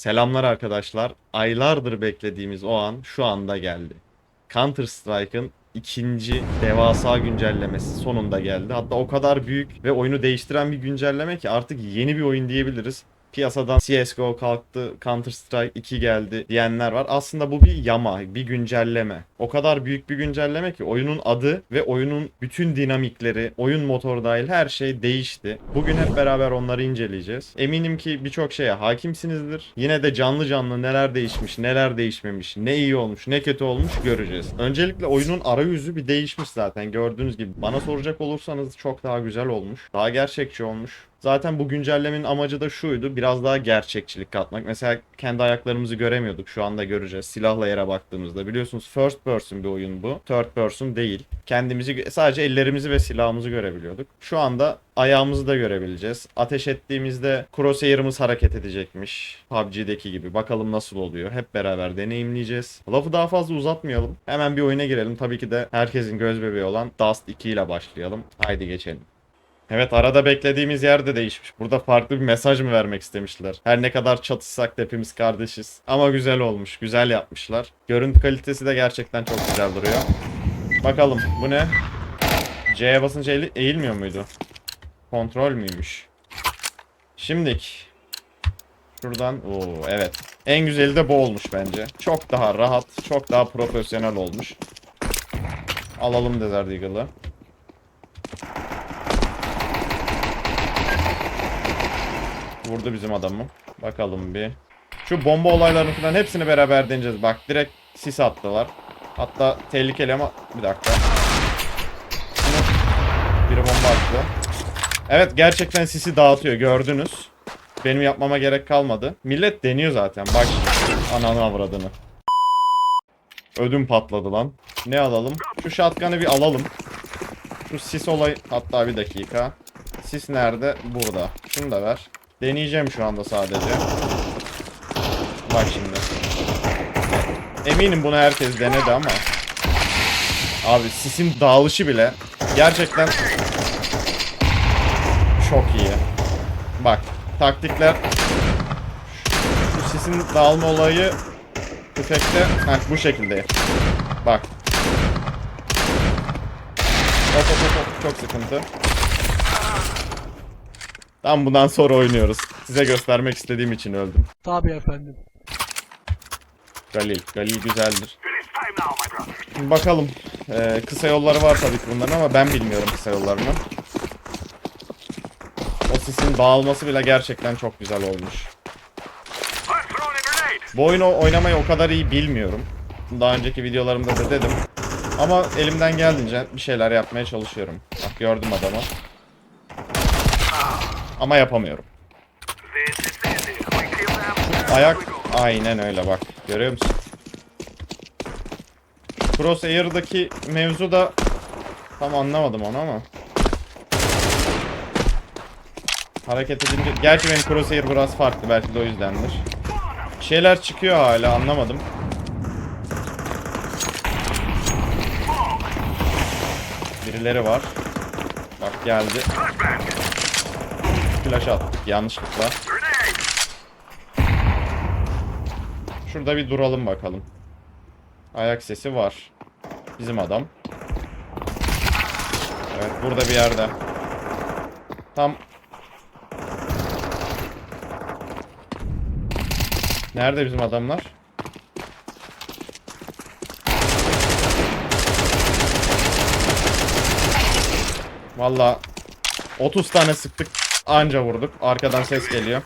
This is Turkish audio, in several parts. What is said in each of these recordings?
Selamlar arkadaşlar. Aylardır beklediğimiz o an şu anda geldi. Counter Strike'ın ikinci devasa güncellemesi sonunda geldi. Hatta o kadar büyük ve oyunu değiştiren bir güncelleme ki artık yeni bir oyun diyebiliriz. Piyasadan CSGO kalktı, Counter Strike 2 geldi diyenler var. Aslında bu bir yama, bir güncelleme. O kadar büyük bir güncelleme ki oyunun adı ve oyunun bütün dinamikleri, oyun motoru dahil her şey değişti. Bugün hep beraber onları inceleyeceğiz. Eminim ki birçok şeye hakimsinizdir. Yine de canlı canlı neler değişmiş, neler değişmemiş, ne iyi olmuş, ne kötü olmuş göreceğiz. Öncelikle oyunun arayüzü bir değişmiş zaten gördüğünüz gibi. Bana soracak olursanız çok daha güzel olmuş. Daha gerçekçi olmuş. Zaten bu güncellemenin amacı da şuydu. Biraz daha gerçekçilik katmak. Mesela kendi ayaklarımızı göremiyorduk. Şu anda göreceğiz. Silahla yere baktığımızda. Biliyorsunuz first person bir oyun bu. Third person değil. Kendimizi sadece ellerimizi ve silahımızı görebiliyorduk. Şu anda ayağımızı da görebileceğiz. Ateş ettiğimizde crosshair'ımız hareket edecekmiş. PUBG'deki gibi. Bakalım nasıl oluyor. Hep beraber deneyimleyeceğiz. Lafı daha fazla uzatmayalım. Hemen bir oyuna girelim. Tabii ki de herkesin göz bebeği olan Dust 2 ile başlayalım. Haydi geçelim. Evet arada beklediğimiz yer de değişmiş. Burada farklı bir mesaj mı vermek istemişler? Her ne kadar çatışsak da hepimiz kardeşiz. Ama güzel olmuş. Güzel yapmışlar. Görüntü kalitesi de gerçekten çok güzel duruyor. Bakalım bu ne? C'ye basınca eğil- eğilmiyor muydu? Kontrol müymüş? Şimdik. Şuradan. Oo evet. En güzeli de bu olmuş bence. Çok daha rahat, çok daha profesyonel olmuş. Alalım Desert Eagle'ı. Vurdu bizim adamı. Bakalım bir. Şu bomba olaylarını falan hepsini beraber deneyeceğiz. Bak direkt sis attılar. Hatta tehlikeli ama bir dakika. Biri bomba attı. Evet gerçekten sisi dağıtıyor gördünüz. Benim yapmama gerek kalmadı. Millet deniyor zaten. Bak. Ananı avradını. Ödüm patladı lan. Ne alalım? Şu shotgun'ı bir alalım. Şu sis olay... Hatta bir dakika. Sis nerede? Burada. Şunu da ver. Deneyeceğim şu anda sadece. Bak şimdi. Eminim bunu herkes denedi ama. Abi sisin dağılışı bile gerçekten çok iyi. Bak taktikler şu sisin dağılma olayı tüfekte heh, bu şekilde. Bak. Hop hop hop çok sıkıntı. Tam bundan sonra oynuyoruz. Size göstermek istediğim için öldüm. Tabii efendim. Galil. Galil güzeldir. Şimdi bakalım. Ee, kısa yolları var tabii ki bunların ama ben bilmiyorum kısa yollarını. O sisin dağılması bile gerçekten çok güzel olmuş. Bu oyunu oynamayı o kadar iyi bilmiyorum. Daha önceki videolarımda da dedim. Ama elimden geldiğince bir şeyler yapmaya çalışıyorum. Bak gördüm adamı. Ama yapamıyorum. Ayak aynen öyle bak. Görüyor musun? Crosshair'daki mevzu da tam anlamadım onu ama. Hareket edince... Gerçi benim crosshair biraz farklı belki de o yüzdendir. Bir şeyler çıkıyor hala anlamadım. Birileri var. Bak geldi. Flash attık yanlışlıkla. Şurada bir duralım bakalım. Ayak sesi var. Bizim adam. Evet burada bir yerde. Tam Nerede bizim adamlar? Valla 30 tane sıktık anca vurduk. Arkadan ses geliyor.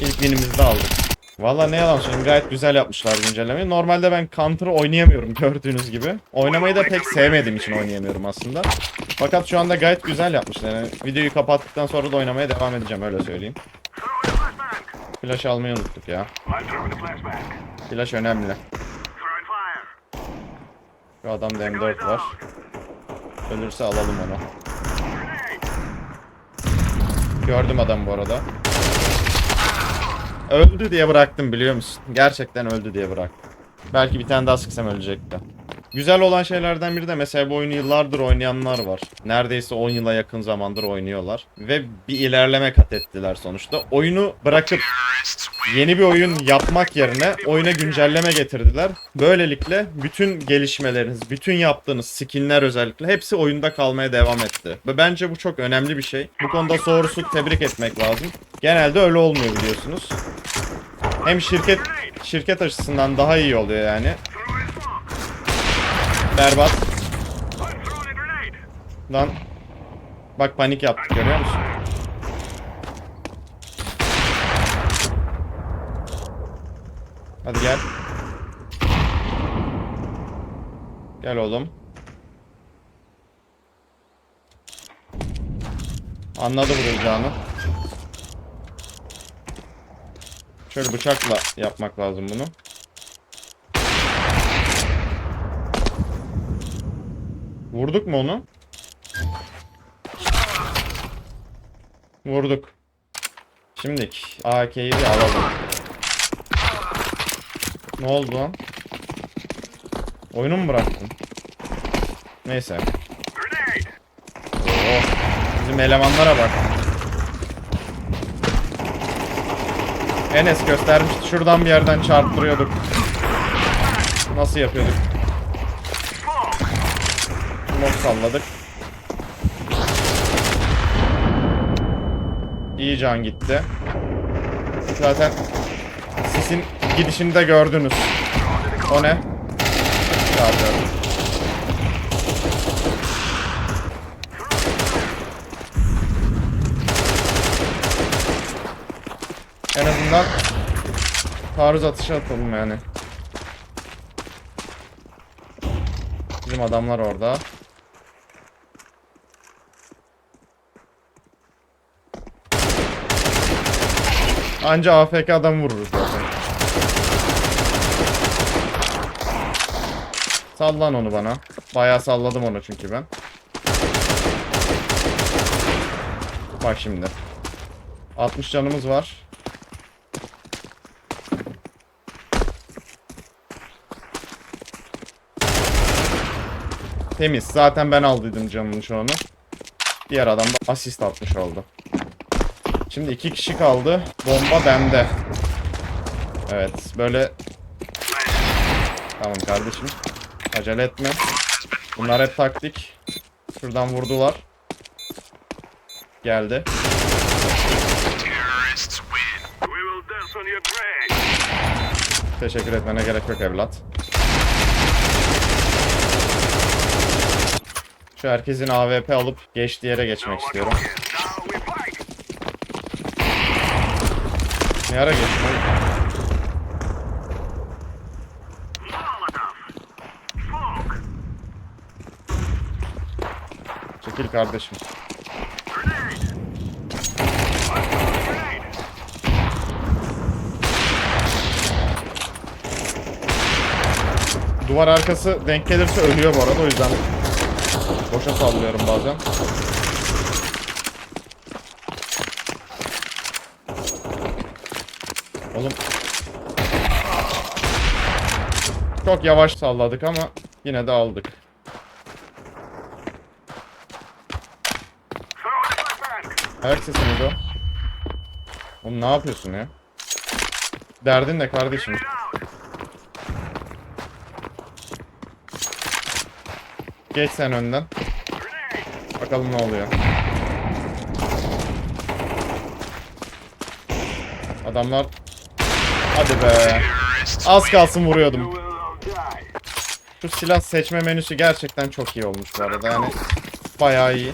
İlk winimizi de aldık. Valla ne yalan söyleyeyim gayet güzel yapmışlar güncellemeyi. Normalde ben Counter'ı oynayamıyorum gördüğünüz gibi. Oynamayı da pek sevmediğim için oynayamıyorum aslında. Fakat şu anda gayet güzel yapmışlar. Yani videoyu kapattıktan sonra da oynamaya devam edeceğim öyle söyleyeyim. Flash almayı unuttuk ya. Flash önemli. Şu adamda M4 var. Ölürse alalım onu. Gördüm adam bu arada. Öldü diye bıraktım biliyor musun? Gerçekten öldü diye bıraktım. Belki bir tane daha sıksam ölecekti. Güzel olan şeylerden biri de mesela bu oyunu yıllardır oynayanlar var. Neredeyse 10 yıla yakın zamandır oynuyorlar. Ve bir ilerleme kat ettiler sonuçta. Oyunu bırakıp yeni bir oyun yapmak yerine oyuna güncelleme getirdiler. Böylelikle bütün gelişmeleriniz, bütün yaptığınız skinler özellikle hepsi oyunda kalmaya devam etti. Ve bence bu çok önemli bir şey. Bu konuda Source'u tebrik etmek lazım. Genelde öyle olmuyor biliyorsunuz. Hem şirket şirket açısından daha iyi oluyor yani. Berbat. Lan. Bak panik yaptık görüyor musun? Hadi gel. Gel oğlum. Anladı vuracağını. Şöyle bıçakla yapmak lazım bunu. Vurduk mu onu? Vurduk. Şimdilik AK'yi bir alalım. Ne oldu lan? Oyunu mu bıraktın? Neyse. Oo, bizim elemanlara bak. Enes göstermişti. Şuradan bir yerden çarptırıyorduk. Nasıl yapıyorduk? Smoke salladık. İyi can gitti. Zaten sisin gidişini de gördünüz. O ne? Çağırıyorum. En azından taarruz atışı atalım yani. Bizim adamlar orada. Anca AFK adam vururuz zaten. Sallan onu bana. Bayağı salladım onu çünkü ben. Bak şimdi. 60 canımız var. Temiz. Zaten ben aldıydım canının onu. Diğer adam da asist atmış oldu. Şimdi iki kişi kaldı. Bomba bende. Evet. Böyle... Tamam kardeşim. Acele etme. Bunlar hep taktik. Şuradan vurdular. Geldi. Teşekkür etmene gerek yok evlat. Şu herkesin AWP alıp geçtiği yere geçmek istiyorum. Ne ara geçtim. Çekil kardeşim. Duvar arkası denk gelirse ölüyor bu arada o yüzden boşa sallıyorum bazen. Oğlum. Çok yavaş salladık ama yine de aldık. Ayak sesi miydi? Oğlum ne yapıyorsun ya? Derdin ne kardeşim? Geç sen önden. Bakalım ne oluyor. Adamlar... Hadi be. Az kalsın vuruyordum. Şu silah seçme menüsü gerçekten çok iyi olmuş bu arada yani. Bayağı iyi.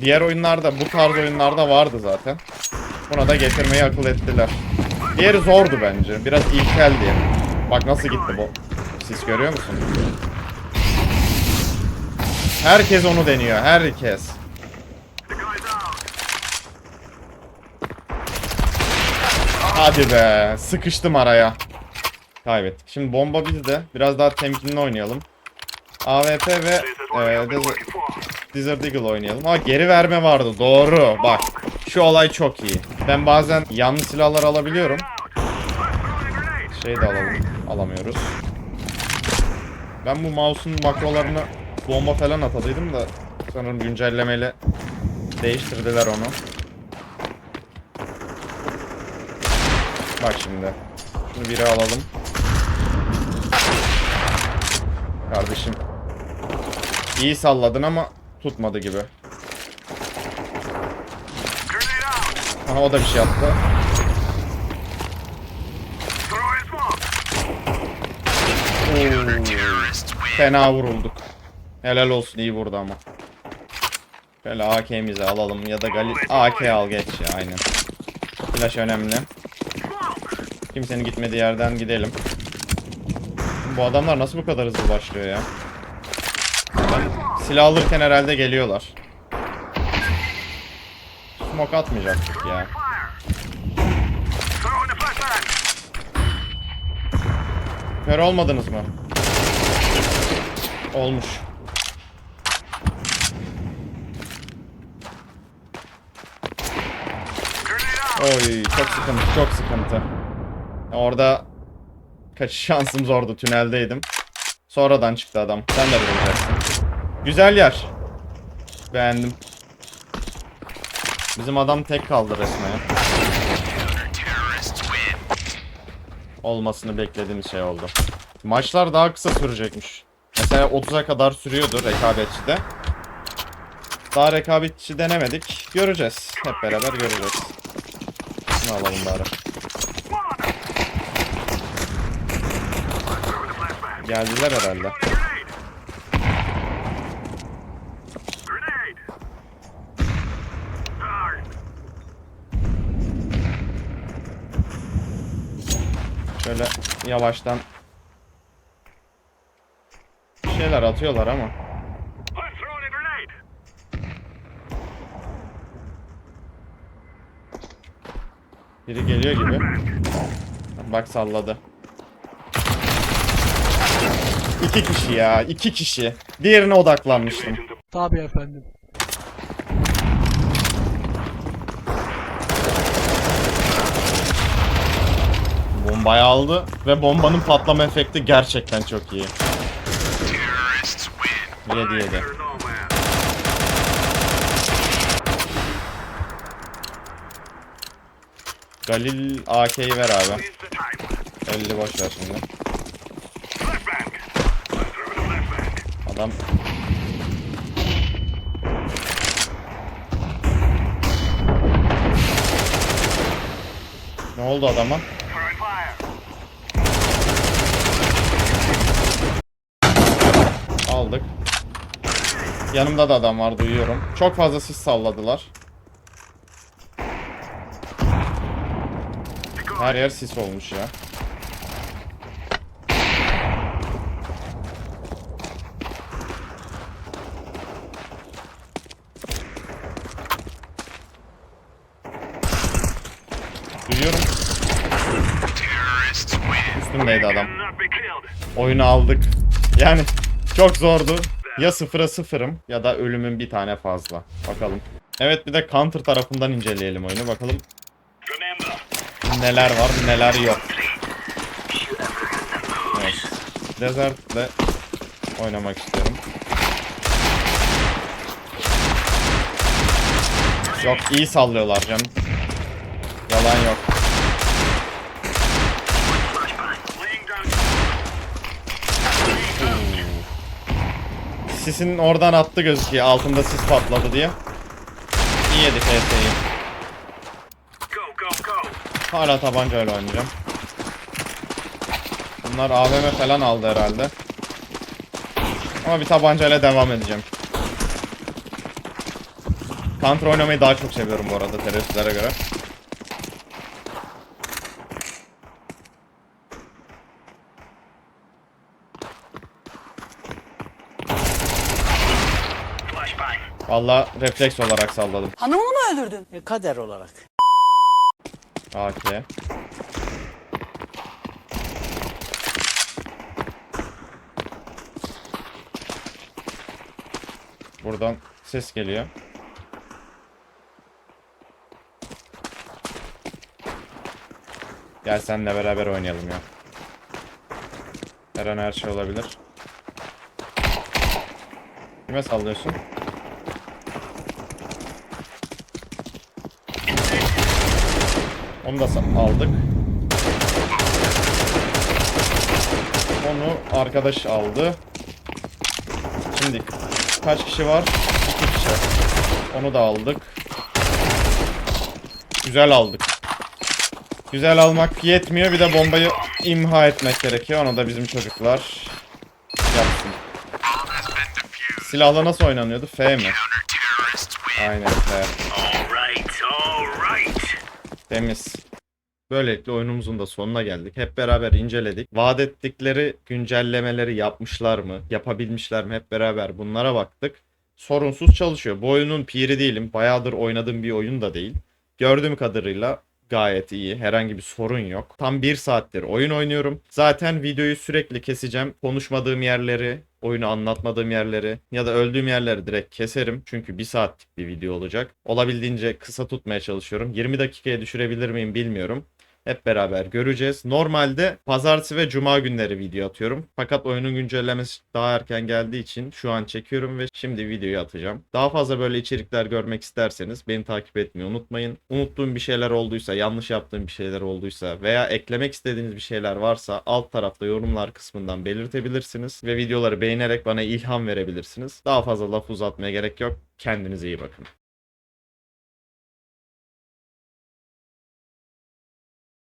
Diğer oyunlarda bu tarz oyunlarda vardı zaten. Buna da getirmeyi akıl ettiler. Diğeri zordu bence. Biraz ilkeldi. Bak nasıl gitti bu. Siz görüyor musun? Herkes onu deniyor. Herkes. Hadi be. Sıkıştım araya. Kaybettik. Şimdi bomba bizde. Biraz daha temkinli oynayalım. AWP ve e, Desert, Eagle oynayalım. Aa geri verme vardı. Doğru. Bak. Şu olay çok iyi. Ben bazen yanlış silahlar alabiliyorum. Şey de alalım. Alamıyoruz. Ben bu mouse'un makrolarını bomba falan atadıydım da sanırım güncellemeyle değiştirdiler onu. Bak şimdi. Şunu biri alalım. Kardeşim. İyi salladın ama tutmadı gibi. Aha o da bir şey attı. Smoke. Fena vurulduk. Helal olsun iyi vurdu ama. Şöyle AK'mizi alalım ya da Gali AK al geç ya aynen. Flash önemli. Kimsenin gitmediği yerden gidelim. Bu adamlar nasıl bu kadar hızlı başlıyor ya? Ben silah alırken herhalde geliyorlar. Smoke atmayacaktık ya. Kör olmadınız mı? Olmuş. Oy çok sıkıntı çok sıkıntı. Orada kaçış şansım zordu tüneldeydim. Sonradan çıktı adam. Sen de vuracaksın. Güzel yer. Beğendim. Bizim adam tek kaldı resmen. Olmasını beklediğimiz şey oldu. Maçlar daha kısa sürecekmiş. Mesela 30'a kadar sürüyordu rekabetçide. Daha rekabetçi denemedik. Göreceğiz. Hep beraber göreceğiz. Şunu alalım bari. Geldiler herhalde. Şöyle yavaştan bir şeyler atıyorlar ama. Biri geliyor gibi. Bak salladı. İki kişi ya, iki kişi. Diğerine odaklanmıştım. Tabii efendim. Bombayı aldı ve bombanın patlama efekti gerçekten çok iyi. Yedi yedi. There's all man. Galil AK'yi ver abi. Is the time. 50 boş ver şimdi. Adam Ne oldu adama? Aldık. Yanımda da adam var duyuyorum. Çok fazla sis salladılar. Her yer sis olmuş ya. Duyuyorum. Üstümdeydi adam. Oyunu aldık. Yani çok zordu. Ya sıfıra sıfırım ya da ölümün bir tane fazla. Bakalım. Evet bir de counter tarafından inceleyelim oyunu. Bakalım neler var neler yok. Evet. Desert'le oynamak istiyorum. Yok iyi sallıyorlar canım. Yalan yok. Sisin oradan attı gözüküyor. Altında sis patladı diye. İyi go, go. Hala tabancayla oynayacağım. Bunlar AVM falan aldı herhalde. Ama bir tabancayla devam edeceğim. Counter oynamayı daha çok seviyorum bu arada teröristlere göre. Valla refleks olarak salladım. Hanımı mı öldürdün? E, kader olarak. AK. Buradan ses geliyor. Gel seninle beraber oynayalım ya. Her an her şey olabilir. Kime sallıyorsun? Onu da aldık. Onu arkadaş aldı. Şimdi kaç kişi var? İki kişi. Onu da aldık. Güzel aldık. Güzel almak yetmiyor. Bir de bombayı imha etmek gerekiyor. Onu da bizim çocuklar yapsın. Silahla nasıl oynanıyordu? F mi? Aynen F. Temiz. Böylelikle oyunumuzun da sonuna geldik. Hep beraber inceledik. Vaat ettikleri güncellemeleri yapmışlar mı? Yapabilmişler mi? Hep beraber bunlara baktık. Sorunsuz çalışıyor. Bu oyunun piri değilim. Bayağıdır oynadığım bir oyun da değil. Gördüğüm kadarıyla gayet iyi. Herhangi bir sorun yok. Tam bir saattir oyun oynuyorum. Zaten videoyu sürekli keseceğim. Konuşmadığım yerleri, oyunu anlatmadığım yerleri ya da öldüğüm yerleri direkt keserim. Çünkü bir saatlik bir video olacak. Olabildiğince kısa tutmaya çalışıyorum. 20 dakikaya düşürebilir miyim bilmiyorum. Hep beraber göreceğiz. Normalde pazartesi ve cuma günleri video atıyorum. Fakat oyunun güncellemesi daha erken geldiği için şu an çekiyorum ve şimdi videoyu atacağım. Daha fazla böyle içerikler görmek isterseniz beni takip etmeyi unutmayın. Unuttuğum bir şeyler olduysa, yanlış yaptığım bir şeyler olduysa veya eklemek istediğiniz bir şeyler varsa alt tarafta yorumlar kısmından belirtebilirsiniz ve videoları beğenerek bana ilham verebilirsiniz. Daha fazla laf uzatmaya gerek yok. Kendinize iyi bakın.